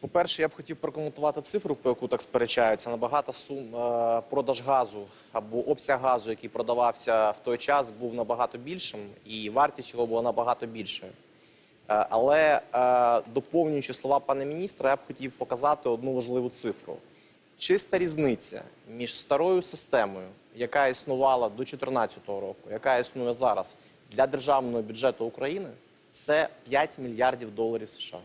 По-перше, я б хотів прокоментувати цифру, по яку так сперечаються. Набагато сум е, продаж газу або обсяг газу, який продавався в той час, був набагато більшим, і вартість його була набагато більшою. Е, але е, доповнюючи слова пана міністра, я б хотів показати одну важливу цифру. Чиста різниця між старою системою, яка існувала до 2014 року, яка існує зараз для державного бюджету України, це 5 мільярдів доларів США.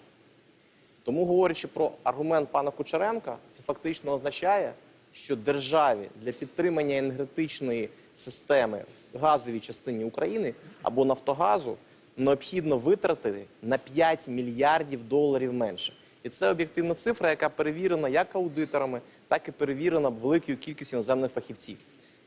Тому, говорячи про аргумент пана Кучеренка, це фактично означає, що державі для підтримання енергетичної системи в газовій частині України або Нафтогазу необхідно витратити на 5 мільярдів доларів менше. І це об'єктивна цифра, яка перевірена як аудиторами, так і перевірена великою кількістю іноземних фахівців.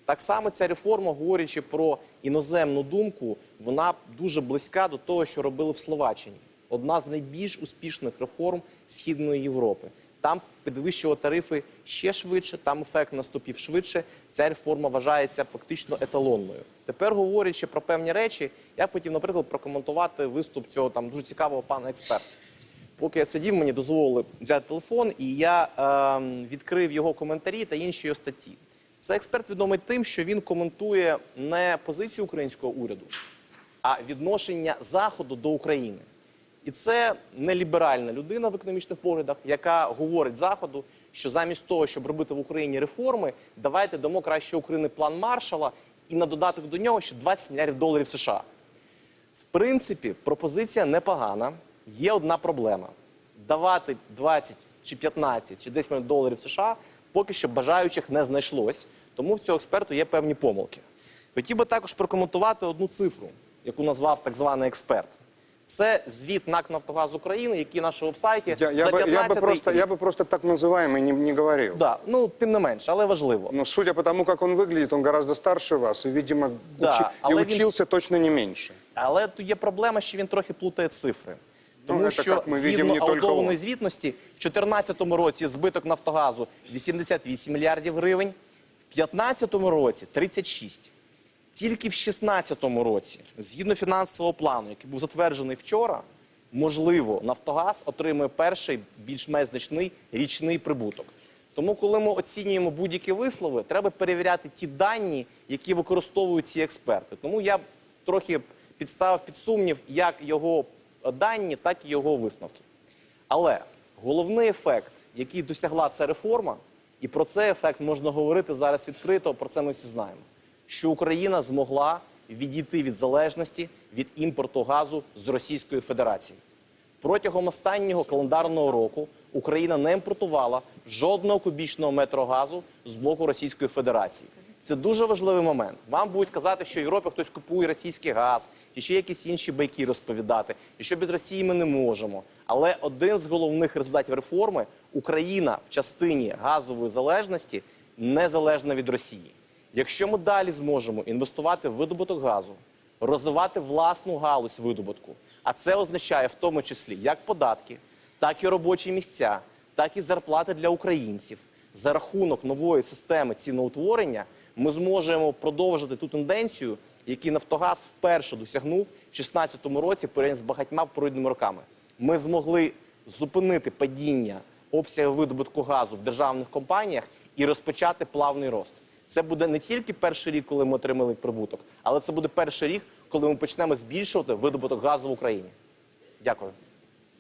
Так само ця реформа, говорячи про іноземну думку, вона дуже близька до того, що робили в Словаччині. Одна з найбільш успішних реформ Східної Європи. Там підвищили тарифи ще швидше, там ефект наступив швидше. Ця реформа вважається фактично еталонною. Тепер, говорячи про певні речі, я хотів, наприклад, прокоментувати виступ цього там дуже цікавого пана експерта. Поки я сидів, мені дозволили взяти телефон, і я ем, відкрив його коментарі та інші його статті. Це експерт відомий тим, що він коментує не позицію українського уряду, а відношення Заходу до України. І це не ліберальна людина в економічних поглядах, яка говорить Заходу, що замість того, щоб робити в Україні реформи, давайте дамо краще Україні план Маршала і на додаток до нього ще 20 мільярдів доларів США. В принципі, пропозиція непогана. Є одна проблема: давати 20 чи 15 чи 10 мільйонів доларів США поки що бажаючих не знайшлось. Тому в цього експерту є певні помилки. Хотів би також прокоментувати одну цифру, яку назвав так званий експерт. Це звіт НАК «Нафтогаз України», який на нашому вебсайті Я, я, за бы, я, бы 15 просто, я бы просто так называемый не, не говорил. Да, ну тим не менше, але важливо. Но судя по тому, как он выглядит, он гораздо старше вас и, видимо, Да, учи- и але він- учился точно не менше. Але тут є проблема, що він трохи плутає цифри. Тому Ну, це, що як ми видимо, згідно не тільки аудованої он. звітності, в 2014 році збиток Нафтогазу 88 мільярдів гривень, в 2015 році 36. Тільки в 2016 році, згідно фінансового плану, який був затверджений вчора, можливо, Нафтогаз отримує перший більш-менш значний річний прибуток. Тому, коли ми оцінюємо будь-які вислови, треба перевіряти ті дані, які використовують ці експерти. Тому я трохи підставив під сумнів як його дані, так і його висновки. Але головний ефект, який досягла ця реформа, і про цей ефект можна говорити зараз відкрито, про це ми всі знаємо, що Україна змогла відійти від залежності від імпорту газу з Російської Федерації. Протягом останнього календарного року Україна не імпортувала жодного кубічного метру газу з блоку Російської Федерації. Це дуже важливий момент. Вам будуть казати, що в Європі хтось купує російський газ, і ще якісь інші байки розповідати, і що без Росії ми не можемо. Але один з головних результатів реформи Україна в частині газової залежності незалежна від Росії. Якщо ми далі зможемо інвестувати в видобуток газу, розвивати власну галузь видобутку, а це означає в тому числі як податки, так і робочі місця, так і зарплати для українців. За рахунок нової системи ціноутворення ми зможемо продовжити ту тенденцію, яку Нафтогаз вперше досягнув в 2016 році порівняно з багатьма пройденими роками. Ми змогли зупинити падіння обсягу видобутку газу в державних компаніях і розпочати плавний рост. Це буде не тільки перший рік, коли ми отримали прибуток, але це буде перший рік, коли ми почнемо збільшувати видобуток газу в Україні. Дякую.